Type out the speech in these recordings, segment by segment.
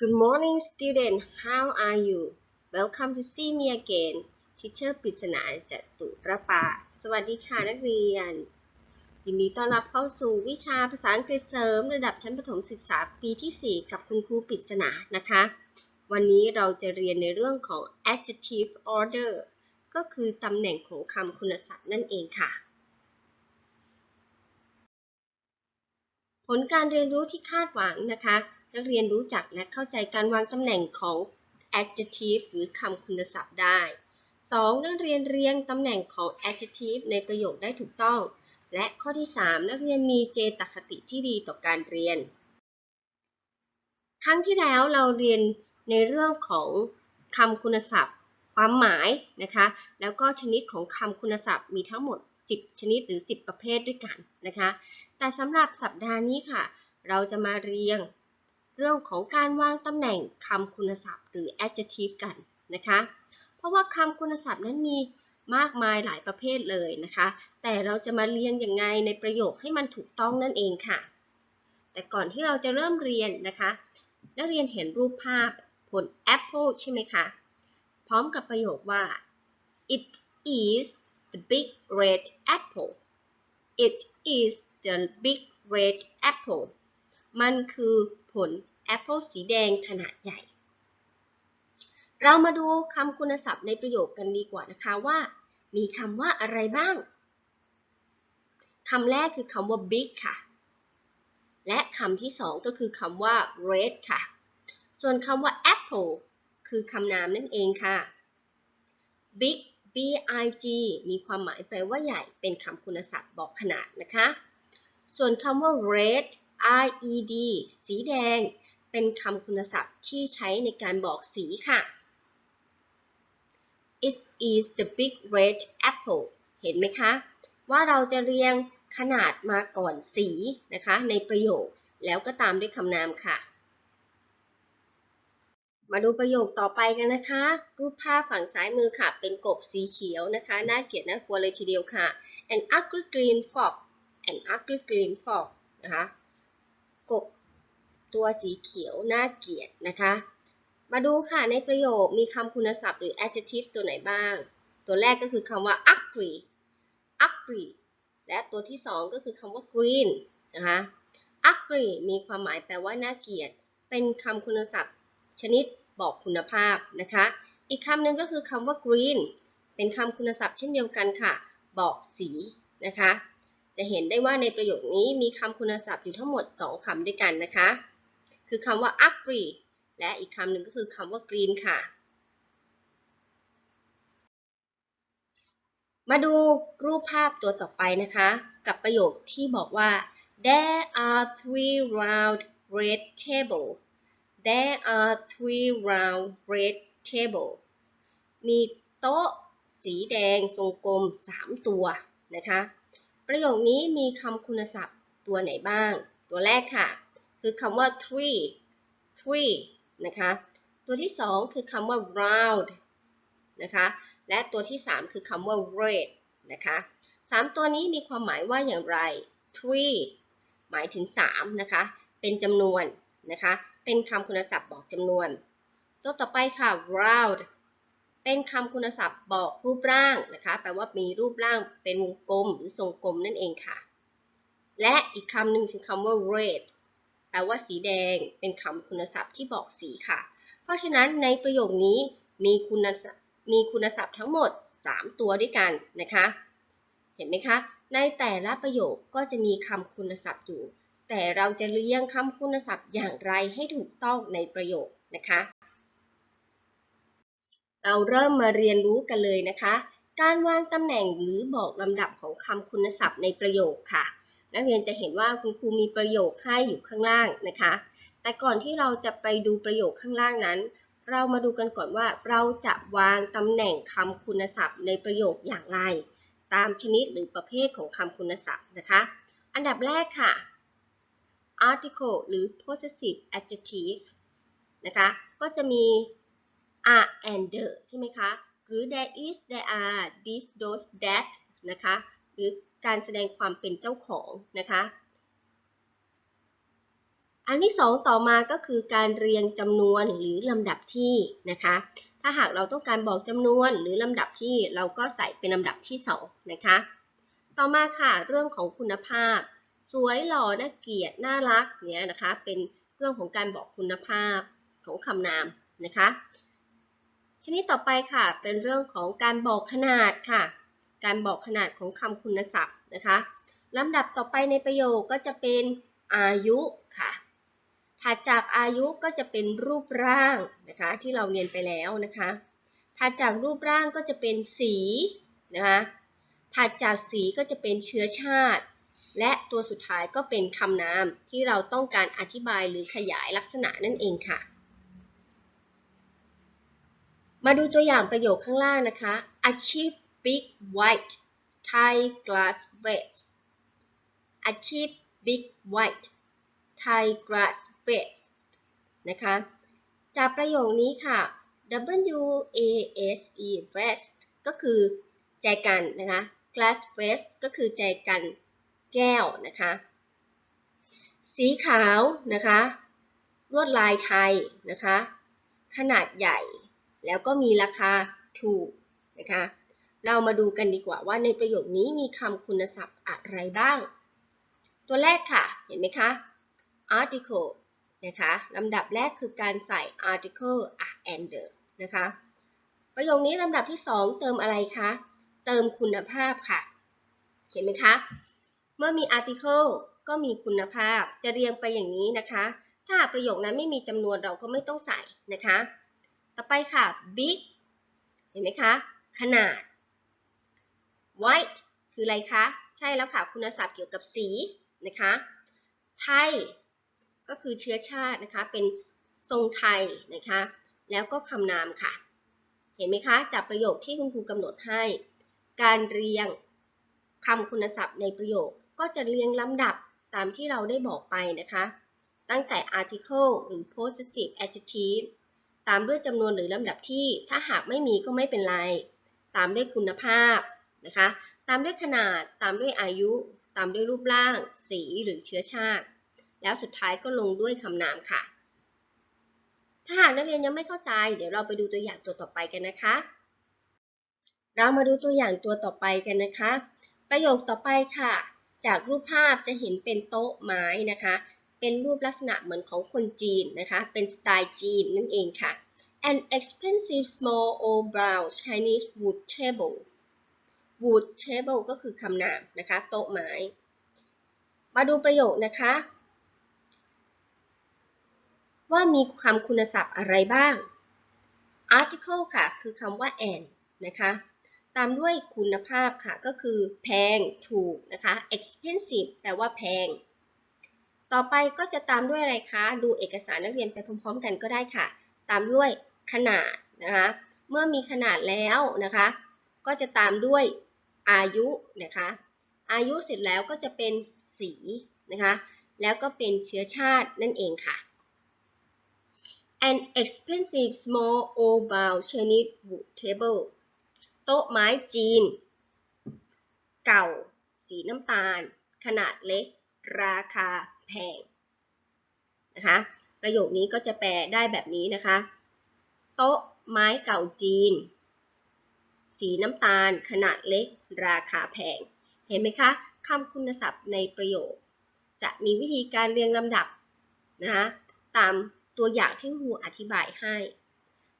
Good morning, student. How are you? Welcome to see me again. Teacher ปริศนาจตุรปา สวัสดีค่ะนักเรียน ยินดีต้อนรับเข้าสู่วิชาภาษาอังกฤษเสริม ระดับชั้นประถมศึกษาปีที่ 4 กับคุณครูปริศนานะคะ วันนี้เราจะเรียนในเรื่องของ adjective order ก็คือตำแหน่งของคำคุณศัพท์นั่นเองค่ะ ผลการเรียนรู้ที่คาดหวังนะคะ นักเรียนรู้จักและเข้าใจการวางตำแหน่งของ adjective หรือคำคุณศัพท์ได้ 2. นักเรียนเรียงตำแหน่งของ adjective ในประโยคได้ถูกต้อง และข้อที่ 3 นักเรียนมีเจตคติที่ดีต่อการเรียน ครั้งที่แล้วเราเรียนในเรื่องของคำคุณศัพท์ ความหมายนะคะ แล้วก็ชนิดของคำคุณศัพท์มีทั้งหมด 10 ชนิดหรือ 10 ประเภทด้วยกันนะคะ แต่สำหรับสัปดาห์นี้ค่ะ เราจะมาเรียง เรื่องของการวางตำแหน่งคำคุณศัพท์ หรือ adjective กันนะคะ เพราะว่าคำคุณศัพท์นั้นมีมากมายหลายประเภทเลยนะคะ แต่เราจะมาเรียงยังไงในประโยคให้มันถูกต้องนั่นเองค่ะ แต่ก่อนที่เราจะเริ่มเรียนนะคะนักเรียนเห็นรูปภาพผล apple ใช่ไหมคะ พร้อมกับประโยคว่า it is the big red apple it is the big red apple มันคือผลแอปเปิลสีแดงขนาดใหญ่ เรามาดูคำคุณศัพท์ในประโยคกันดีกว่านะคะว่า มีคำว่าอะไรบ้างคำแรกคือคำว่า big ค่ะ และคำที่สองก็คือคำว่า red ค่ะ ส่วนคำว่า apple คือคำนามนั่นเองค่ะ big b i g มีความหมายแปลว่าใหญ่ เป็นคำคุณศัพท์บอกขนาดนะคะ ส่วนคำว่า red r e d สีแดง เป็นคำคุณศัพท์ที่ใช้ในการบอกสีค่ะ It is the big red apple เห็นไหมคะ ว่าเราจะเรียงขนาดมาก่อนสีนะคะ ในประโยคแล้วก็ตามด้วยคำนามค่ะ มาดูประโยคต่อไปกันนะคะ รูปภาพฝั่งซ้ายมือค่ะ เป็นกบสีเขียวนะคะน่าเกลียดน่ากลัวเลยทีเดียวค่ะ an ugly green fox an ugly green fox นะคะ กบตัวสีเขียวน่าเกลียดนะคะ มาดูค่ะในประโยคมีคำคุณศัพท์หรือ adjective ตัวไหนบ้าง ตัวแรกก็คือคำว่า ugly ugly และตัวที่สองก็คือคำว่า green นะคะ ugly มีความหมายแปลว่าน่าเกลียด เป็นคำคุณศัพท์ ชนิดบอกคุณภาพนะคะ อีกคำหนึ่งก็คือคำว่า green เป็นคำคุณศัพท์เช่นเดียวกันค่ะ บอกสีนะคะ จะเห็นได้ว่าในประโยคนี้มีคำคุณศัพท์อยู่ทั้งหมด 2คำด้วยกันนะคะ คือคำว่า ugly และอีกคำหนึ่งก็คือคำว่า green ค่ะ มาดูรูปภาพตัวต่อไปนะคะ กับประโยคที่บอกว่า there are three round red table there are three round red table มีโต๊ะสีแดงทรงกลม 3 ตัวนะคะ ประโยคนี้มีคำคุณศัพท์ตัวไหนบ้าง ตัวแรกค่ะ คือคำว่า three three นะคะ ตัวที่2คือคำว่า round นะคะ และตัวที่3คือคำว่า red นะคะสามตัวนี้มีความหมายว่าอย่างไร three หมายถึง3นะคะ เป็นจำนวนนะคะ เป็นคำคุณศัพท์บอกจำนวน ตัวต่อไปค่ะ round เป็นคำคุณศัพท์บอกรูปร่างนะคะแปลว่ามีรูปร่างเป็นวงกลมหรือทรงกลมนั่นเองค่ะ และอีกคำหนึ่งคือคำว่า red แปลว่าสีแดง เป็นคำคุณศัพท์ที่บอกสีค่ะ เพราะฉะนั้นในประโยคนี้มีคุณศัพท์มีคุณศัพท์ทั้งหมด 3 ตัวด้วยกันนะคะ เห็นไหมคะ ในแต่ละประโยคก็จะมีคำคุณศัพท์อยู่ แต่เราจะเรียงคำคุณศัพท์อย่างไรให้ถูกต้องในประโยคนะคะ เราเริ่มมาเรียนรู้กันเลยนะคะ การวางตำแหน่งหรือบอกลำดับของคำคุณศัพท์ในประโยคค่ะ นักเรียนจะเห็นว่าคุณครูมีประโยคให้อยู่ข้างล่างนะคะ แต่ก่อนที่เราจะไปดูประโยคข้างล่างนั้น เรามาดูกันก่อนว่าเราจะวางตำแหน่งคำคุณศัพท์ในประโยคอย่างไร ตามชนิดหรือประเภทของคำคุณศัพท์นะคะ อันดับแรกค่ะ article หรือ possessive adjective นะคะ ก็จะมี are and the ใช่ไหมคะ หรือ there is there are this those that นะคะ หรือการแสดงความเป็นเจ้าของนะคะ อันที่สองต่อมาก็คือการเรียงจำนวนหรือลำดับที่นะคะ ถ้าหากเราต้องการบอกจำนวนหรือลำดับที่เราก็ใส่เป็นลำดับที่สองนะคะ ต่อมาค่ะเรื่องของคุณภาพ สวยหล่อน่าเกลียดน่ารักเนี้ยนะคะ เป็นเรื่องของการบอกคุณภาพของคำนามนะคะ ชนิดต่อไปค่ะ เป็นเรื่องของการบอกขนาดค่ะ การบอกขนาดของคำคุณศัพท์นะคะลำดับต่อไปในประโยคก็จะเป็นอายุค่ะถัดจากอายุก็จะเป็นรูปร่างนะคะ ที่เราเรียนไปแล้วนะคะถัดจากรูปร่างก็จะเป็นสีนะคะถัดจากสีก็จะเป็นเชื้อชาติ และตัวสุดท้ายก็เป็นคำนามที่เราต้องการอธิบายหรือขยายลักษณะนั่นเองค่ะ มาดูตัวอย่างประโยคข้างล่างนะคะ achieve big white Thai glass vase achieve big white Thai glass vase นะคะ จากประโยคนี้ค่ะ W A S E vase ก็คือแจกันนะคะ glass vase ก็คือแจกันแก้วนะคะ สีขาวนะคะ ลวดลายไทยนะคะ ขนาดใหญ่ แล้วก็มีราคาถูกนะคะ เรามาดูกันดีกว่าว่าในประโยคนี้มีคำคุณศัพท์อะไรบ้าง ตัวแรกค่ะ เห็นไหมคะ article นะคะลำดับแรกคือการใส่ article and the นะคะ ประโยคนี้ลำดับที่ 2 เติมอะไรคะ เติมคุณภาพค่ะ เห็นไหมคะ เมื่อมี article ก็มีคุณภาพ จะเรียงไปอย่างนี้นะคะ ถ้าประโยคนั้นไม่มีจำนวนเราก็ไม่ต้องใส่นะคะ ต่อไปค่ะ big เห็นไหมคะ ขนาด white คืออะไรคะ ใช่แล้วค่ะ คุณศัพท์เกี่ยวกับสีนะคะ ไทย ก็คือเชื้อชาตินะคะ เป็นทรงไทยนะคะ แล้วก็คำนามค่ะ เห็นไหมคะ จากประโยคที่คุณครูกำหนดให้ การเรียงคำคุณศัพท์ในประโยค ก็จะเรียงลำดับตามที่เราได้บอกไปนะคะ ตั้งแต่ article หรือ possessive adjective ตามด้วยจำนวนหรือลำดับที่ ถ้าหากไม่มีก็ไม่เป็นไร ตามด้วยคุณภาพนะคะ ตามด้วยขนาด ตามด้วยอายุ ตามด้วยรูปร่าง สีหรือเชื้อชาติ แล้วสุดท้ายก็ลงด้วยคำนามค่ะ ถ้าหากนักเรียนยังไม่เข้าใจ เดี๋ยวเราไปดูตัวอย่างตัวต่อไปกันนะคะ เรามาดูตัวอย่างตัวต่อไปกันนะคะ ประโยคต่อไปค่ะ จากรูปภาพจะเห็นเป็นโต๊ะไม้นะคะ เป็นรูปลักษณะเหมือนของคนจีนนะคะ เป็นสไตล์จีนนั่นเองค่ะ an expensive small old brown Chinese wood table wood table ก็คือคำนามนะคะ โต๊ะไม้ มาดูประโยคนะคะ ว่ามีคำคุณศัพท์อะไรบ้าง article ค่ะ คือคำว่า and นะคะ ตามด้วยคุณภาพค่ะ ก็คือแพง ถูกนะคะ expensive แปลว่าแพง ต่อไปก็จะตามด้วยอะไรคะ ดูเอกสารนักเรียนไปพร้อมๆ กันก็ได้ค่ะ ตามด้วยขนาดนะคะ เมื่อมีขนาดแล้วนะคะ ก็จะตามด้วยอายุนะคะ อายุเสร็จแล้วก็จะเป็นสีนะคะ แล้วก็เป็นเชื้อชาตินั่นเองค่ะ an expensive small old bow Chinese wood table โต๊ะไม้จีน เก่า สีน้ำตาล ขนาดเล็ก ราคาแพงนะคะประโยคนี้ก็จะแปลได้แบบนี้นะคะ โต๊ะไม้เก่าจีน สีน้ำตาลขนาดเล็ก ราคาแพง เห็นไหมคะคำคุณศัพท์ในประโยค จะมีวิธีการเรียงลำดับนะคะตามตัวอย่างที่ครูอธิบายให้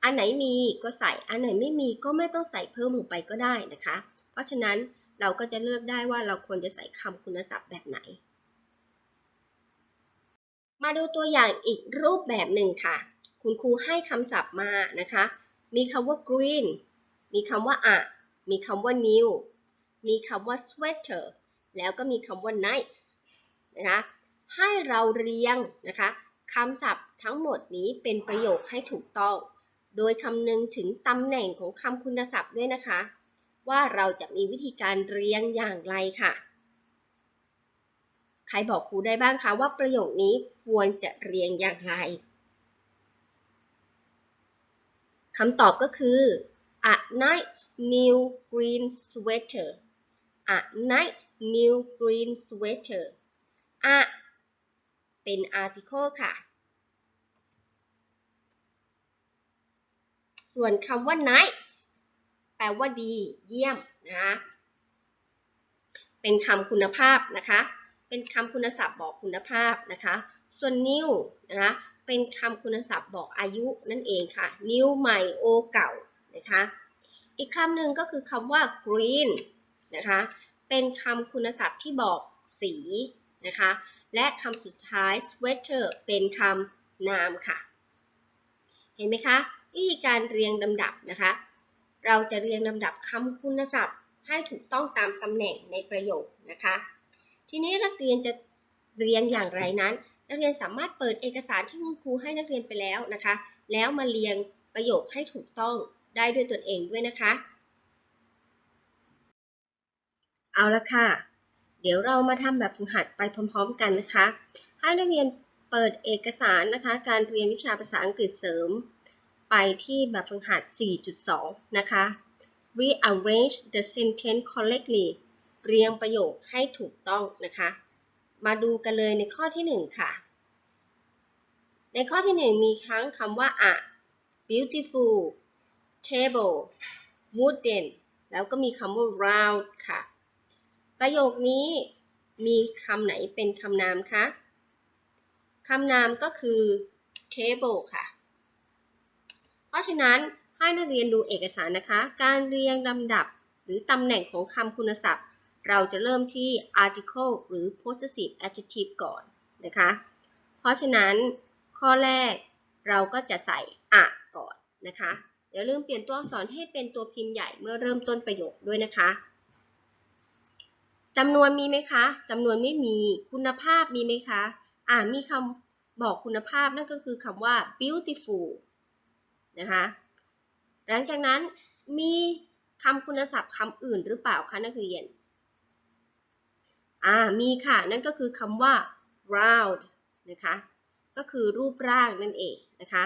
อันไหนมีก็ใส่ อันไหนไม่มีก็ไม่ต้องใส่เพิ่มลงไปก็ได้นะคะ เพราะฉะนั้นเราก็จะเลือกได้ว่าเราควรจะใส่คำคุณศัพท์แบบไหน มาดูตัวอย่างอีกรูปแบบหนึ่งค่ะ คุณครูให้คำศัพท์มานะคะ มีคำว่า green มีคำว่า a มีคำว่า new มีคำว่า sweater แล้วก็มีคำว่า nice นะคะ ให้เราเรียงนะคะคำศัพท์ทั้งหมดนี้เป็นประโยคให้ถูกต้อง โดยคำนึงถึงตำแหน่งของคำคุณศัพท์ด้วยนะคะ ว่าเราจะมีวิธีการเรียงอย่างไรค่ะ ใครบอกครูได้บ้างคะว่าประโยคนี้ควรจะเรียงอย่างไรคำตอบก็คือ a nice new green sweater a nice new green sweater a เป็น article ค่ะ ส่วนคำว่า nice แปลว่าดี เยี่ยม นะคะเป็นคำคุณภาพนะคะ เป็นคำคุณศัพท์บอกคุณภาพนะคะ ส่วน new นะคะเป็นคำคุณศัพท์บอกอายุนั่นเองค่ะ new ใหม่ o เก่านะคะ อีกคำหนึ่งก็คือคำว่า green นะคะ เป็นคำคุณศัพท์ที่บอกสีนะคะ และคำสุดท้าย sweater เป็นคำนามค่ะ เห็นไหมคะ วิธีการเรียงลำดับนะคะ เราจะเรียงลำดับคำคุณศัพท์ให้ถูกต้องตามตำแหน่งในประโยคนะคะ ทีนี้นักเรียนจะเรียงอย่างไรนั้น นักเรียนสามารถเปิดเอกสารที่คุณครูให้นักเรียนไปแล้วนะคะ แล้วมาเรียงประโยคให้ถูกต้องได้ด้วยตนเองด้วยนะคะ เอาละค่ะ เดี๋ยวเรามาทำแบบฝึกหัดไปพร้อม ๆ กันนะคะ ให้นักเรียนเปิดเอกสารนะคะ การเรียนวิชาภาษาอังกฤษเสริม ไปที่แบบฝึกหัด 4.2 นะคะ rearrange the sentence correctly เรียงประโยคให้ถูกต้องนะคะ มาดูกันเลยในข้อที่ 1 ค่ะ ในข้อที่ 1 มีทั้งคำว่า a beautiful table wooden แล้วก็มีคำว่า round ค่ะ ประโยคนี้มีคำไหนเป็นคำนามคะคำนามก็คือ table ค่ะ เพราะฉะนั้นให้นักเรียนดูเอกสารนะคะ การเรียงลำดับหรือตำแหน่งของคำคุณศัพท์ เราจะเริ่มที่ article หรือ possessive adjective ก่อนนะคะ เพราะฉะนั้นข้อแรกเราก็จะใส่อะก่อนนะคะเดี๋ยวลืมเปลี่ยนตัวอักษรให้เป็นตัวพิมพ์ใหญ่เมื่อเริ่มต้นประโยคด้วยนะคะจำนวนมีไหมคะจำนวนไม่มีคุณภาพมีไหมคะอ่ามีคำบอกคุณภาพนั่นก็คือคำว่า beautiful นะคะหลังจากนั้นมีคำคุณศัพท์คำอื่นหรือเปล่าคะนักเรียน อ่ามีค่ะ นั่นก็คือคำว่า round นะคะ ก็คือรูปร่างนั่นเองนะคะ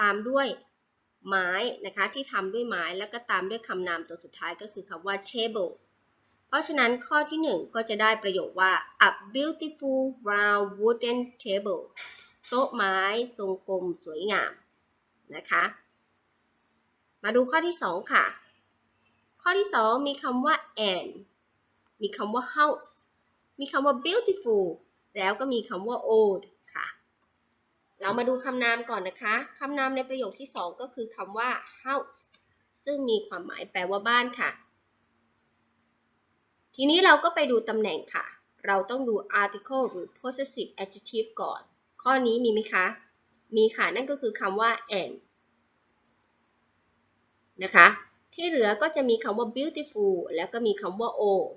ตามด้วยไม้นะคะที่ทำด้วยไม้แล้วก็ตามด้วยคำนามตัวสุดท้ายก็คือคำว่า table เพราะฉะนั้นข้อที่ 1 ก็จะได้ประโยคว่า a beautiful round wooden table โต๊ะไม้ทรงกลมสวยงามนะคะ มาดูข้อที่ 2 ค่ะ ข้อที่ 2 มีคำว่า and มีคำว่า house มีคำว่า beautiful แล้วก็มีคำว่า old ค่ะ เรามาดูคำนามก่อนนะคะ คำนามในประโยคที่ 2 ก็คือคำว่า house ซึ่งมีความหมายแปลว่าบ้านค่ะ ทีนี้เราก็ไปดูตำแหน่งค่ะ เราต้องดู article หรือ possessive adjective ก่อน ข้อนี้มีไหมคะ มีค่ะ นั่นก็คือคำว่า and นะคะ ที่เหลือก็จะมีคำว่า beautiful แล้วก็มีคำว่า old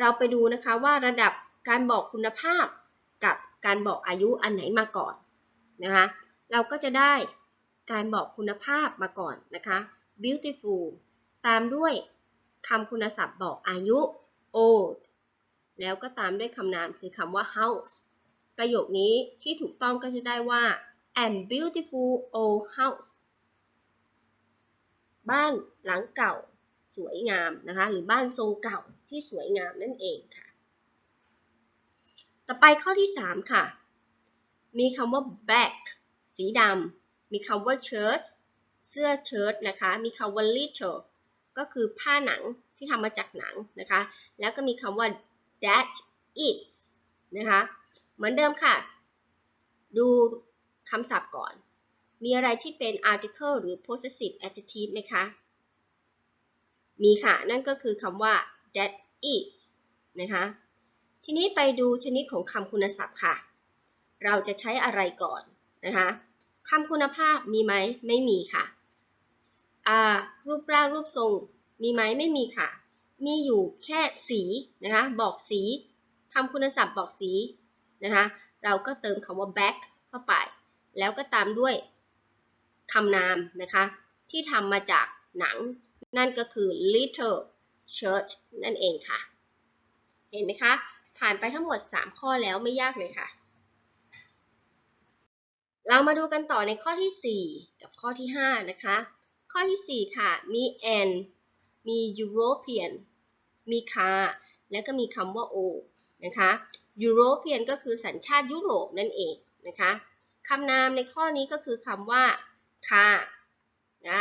เราไปดูนะคะว่าระดับการบอกคุณภาพกับการบอกอายุอันไหนมาก่อนนะคะเราก็จะได้การบอกคุณภาพมาก่อนนะคะ beautiful ตามด้วยคำคุณศัพท์บอกอายุ old แล้วก็ตามด้วยคำนามคือคำว่า house ประโยคนี้ที่ถูกต้องก็จะได้ว่า and beautiful old house บ้านหลังเก่า สวยงามนะคะ หรือบ้านทรงเก่า ที่สวยงามนั่นเองค่ะ ต่อไปข้อที่ 3 ค่ะ มีคำว่า black สีดำ มีคำว่า shirt เสื้อเชิ้ตนะคะ มีคำว่า little ก็คือผ้าหนังที่ทำมาจากหนังนะคะ แล้วก็มีคำว่า that is นะคะ เหมือนเดิมค่ะ ดูคำศัพท์ก่อน มีอะไรที่เป็น article หรือ possessive adjective ไหมคะ มีค่ะ นั่นก็คือคำว่า that is นะคะ ทีนี้ไปดูชนิดของคำคุณศัพท์ค่ะ เราจะใช้อะไรก่อนนะคะคำคุณภาพมีไหมไม่มีค่ะอ่ารูปร่างรูปทรงมีไหมไม่มีค่ะ มีอยู่แค่สีนะคะบอกสีคำคุณศัพท์บอกสีนะคะเราก็เติมคำว่า back เข้าไป แล้วก็ตามด้วยคำนามนะคะที่ทำมาจากหนัง นั่นก็คือ little church นั่นเองค่ะ เห็นไหมคะ ผ่านไปทั้งหมด 3 ข้อแล้วไม่ยากเลยค่ะ เรามาดูกันต่อในข้อที่ 4 กับข้อที่ 5 นะคะ ข้อที่ 4 ค่ะ มี an มี European มี car แล้วก็มีคำว่า o นะคะ European ก็คือสัญชาติยุโรปนั่นเองนะคะคำนามในข้อนี้ก็คือคำว่าค่านะ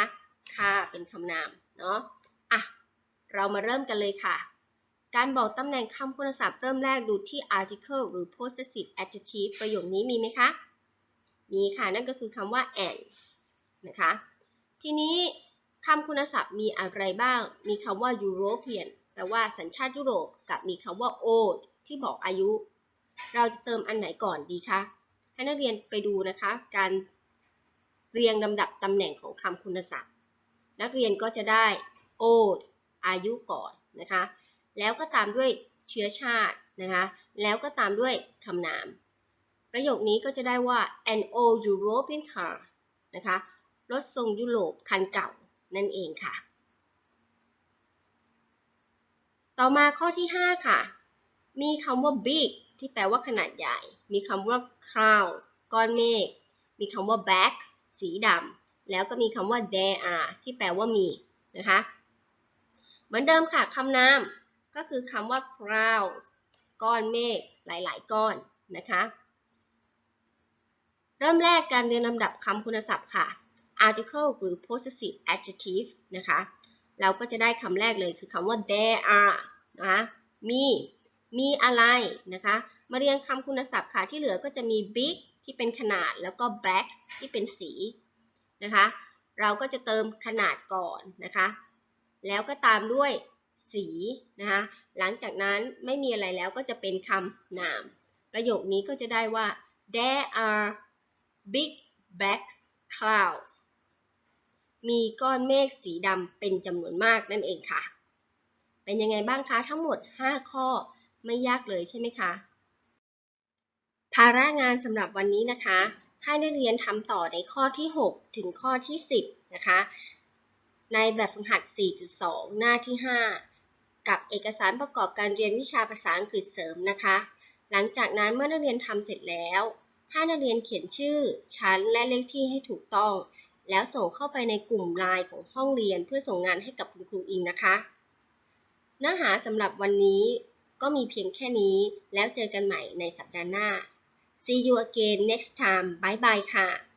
ค่าเป็นคำนามเนาะอะ เรามาเริ่มกันเลยค่ะ การบอกตำแหน่งคำคุณศัพท์เริ่มแรกดูที่ article หรือ possessive adjective ประโยคนี้มีไหมคะ มีค่ะ นั่นก็คือคำว่า and นะคะ ทีนี้คำคุณศัพท์มีอะไรบ้าง มีคำว่า European แปลว่าสัญชาติยุโรป กับมีคำว่า old ที่บอกอายุ เราจะเติมอันไหนก่อนดีคะ ให้นักเรียนไปดูนะคะ การเรียงลำดับตำแหน่งของคำคุณศัพท์ นักเรียนก็จะได้ old อายุก่อนนะคะ แล้วก็ตามด้วยเชื้อชาตินะคะ แล้วก็ตามด้วยคำนาม ประโยคนี้ก็จะได้ว่า an old European car นะคะ รถทรงยุโรปคันเก่านั่นเองค่ะ ต่อมาข้อที่ 5 ค่ะ มีคำว่า big ที่แปลว่าขนาดใหญ่ มีคำว่า clouds ก้อนเมฆ มีคำว่า black สีดำ แล้วก็มีคำว่า there are ที่แปลว่ามีนะคะ มือนเดิมค่ะคำนามก็คือคำว่า clouds ก้อนเมฆหลาย ๆ ก้อนนะคะ เริ่มแรกการเรียนลำดับคำคุณศัพท์ค่ะ article หรือ possessive adjective นะคะ เราก็จะได้คำแรกเลยคือคำว่า there are นะคะมี มีอะไรนะคะ มาเรียงคำคุณศัพท์ค่ะที่เหลือก็จะมี big ที่เป็นขนาดแล้วก็ black ที่เป็นสีนะคะ เราก็จะเติมขนาดก่อนนะคะ แล้วก็ตามด้วยสีนะคะหลังจากนั้นไม่มีอะไรแล้วก็จะเป็นคำนาม ประโยคนี้ก็จะได้ว่า there are big black clouds มีก้อนเมฆสีดำเป็นจำนวนมากนั่นเองค่ะ เป็นยังไงบ้างคะทั้งหมด 5 ข้อไม่ยากเลยใช่ไหมคะ ภาระงานสำหรับวันนี้นะคะ ให้นักเรียนทำต่อในข้อที่ 6 ถึงข้อที่ 10 นะคะ ในแบบฝึกหัด 4.2 หน้าที่ 5 กับเอกสารประกอบการเรียนวิชาภาษาอังกฤษเสริมนะคะ หลังจากนั้นเมื่อนักเรียนทำเสร็จแล้วให้นักเรียนเขียนชื่อ ชั้น และเลขที่ให้ถูกต้อง แล้วส่งเข้าไปในกลุ่มไลน์ของห้องเรียนเพื่อส่งงานให้กับคุณครูอิงนะคะ เนื้อหาสำหรับวันนี้ก็มีเพียงแค่นี้ แล้วเจอกันใหม่ในสัปดาห์หน้า See you again next time. Bye bye ค่ะ